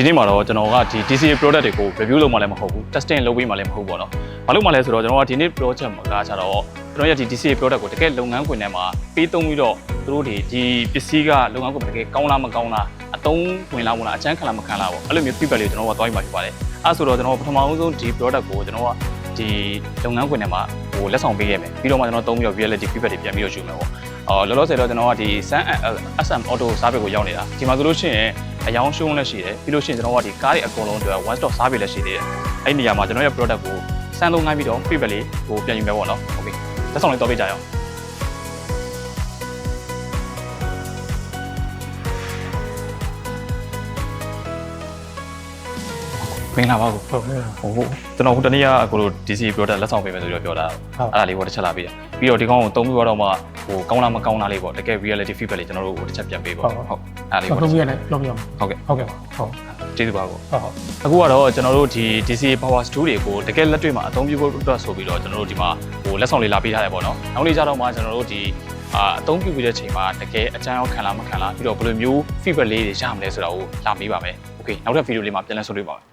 ဒီနေ့မှာတော့ကျွန်တော်ကဒီ DCA product တွေကို review လုပ်မှလည်းမဟုတ်ဘူး testing လုပ်ပေးမှလည်းမဟုတ်ဘူးပေါ့နော်။ဘာလို့မှလဲဆိုတော့ကျွန်တော်ကဒီနေ့ project မှာကကြတော့ကျွန်တော်ရဲ့ဒီ DCA product ကိုတကယ်လုပ်ငန်းခွင်ထဲမှာပေးသုံးပြီးတော့သူတို့တွေဒီပစ္စည်းကလုပ်ငန်းခွင်မှာတကယ်ကောင်းလားမကောင်းလားအသုံးဝင်လားဝင်လားအချမ်းခံလားမခံလားပေါ့အဲ့လိုမျိုး feedback လေးကျွန်တော်ကသွားပြီးမှဖြစ်ပါတယ်။အဲ့ဆိုတော့ကျွန်တော်ပထမဆုံးဒီ product ကိုကျွန်တော်က ဒီလုပ်ငန်းခွင်ထဲမှာဟိုလက်ဆောင်ပေးခဲ့မယ်ပြီးတော့မှကျွန်တော်သုံးပြီးတော့ reality feedback တွေပြန်ပြီးတော့ယူမယ်ပေါ့။အော်လောလောဆယ်တော့ကျွန်တော်ကဒီ Sun SM Auto service ကိုရောက်နေတာဒီမှာဆိုလို့ရှိရင်အယောင်ရှုံးလည်းရှိတယ်ပြီးလို့ရှိရင်ကျွန်တော်ကဒီကားတွေအကုန်လုံးအတွက် one stop service လည်းရှိသေးတယ်အဲ့ဒီနေရာမှာကျွန်တော်ရဲ့ product ကိုစမ်းသုံးငှားပြီးတော့ feedback လေးကိုပြန်ယူမယ်ပေါ့နော် okay လက်ဆောင်လေးတော့ပေးကြရအောင် မင်္ဂလာပါကိုဟုတ်ကဲ့ဟုတ်ဟိုကျွန်တော်ဟိုတနေ့ကကိုလို DC product လက်ဆောင်ပေးမယ်ဆိုပြီးတော့ပြောတာအဲ့ဒါလေးပေါ့တစ်ချက်လာပြီးတယ်ပြီးတော့ဒီကောင်ကိုသုံးပြီးတော့မှဟိုကောင်းလားမကောင်းလားလေးပေါ့တကယ် reality feedback လေးကျွန်တော်တို့ဟိုတစ်ချက်ပြန်ပေးပါဟုတ်အဲ့ဒါလေးဟုတ်ပေါ့လုံးပြရတယ်လုံးပြရမယ်ဟုတ်ကဲ့ဟုတ်ကဲ့ဟုတ်ကျေးဇူးပါကိုဟုတ်ဟုတ်အခုကတော့ကျွန်တော်တို့ဒီ DC Power Stool တွေကိုတကယ်လက်တွေ့မှာအသုံးပြုဖို့အတွက်ဆိုပြီးတော့ကျွန်တော်တို့ဒီမှာဟိုလက်ဆောင်လေးလာပေးထားတယ်ပေါ့နော်နောက်နေ့ကျတော့မှကျွန်တော်တို့ဒီအာအသုံးပြုပြီးတဲ့ချိန်မှာတကယ်အကျန်းရောက်ခံလားမခံလားပြီးတော့ဘယ်လိုမျိုး feedback လေးတွေရမလဲဆိုတာကိုလာမေးပါမယ်။ Okay နောက်ထပ်ဗီဒီယိုလေးမှာပြန်လည်ဆွေးနွေးပါမယ်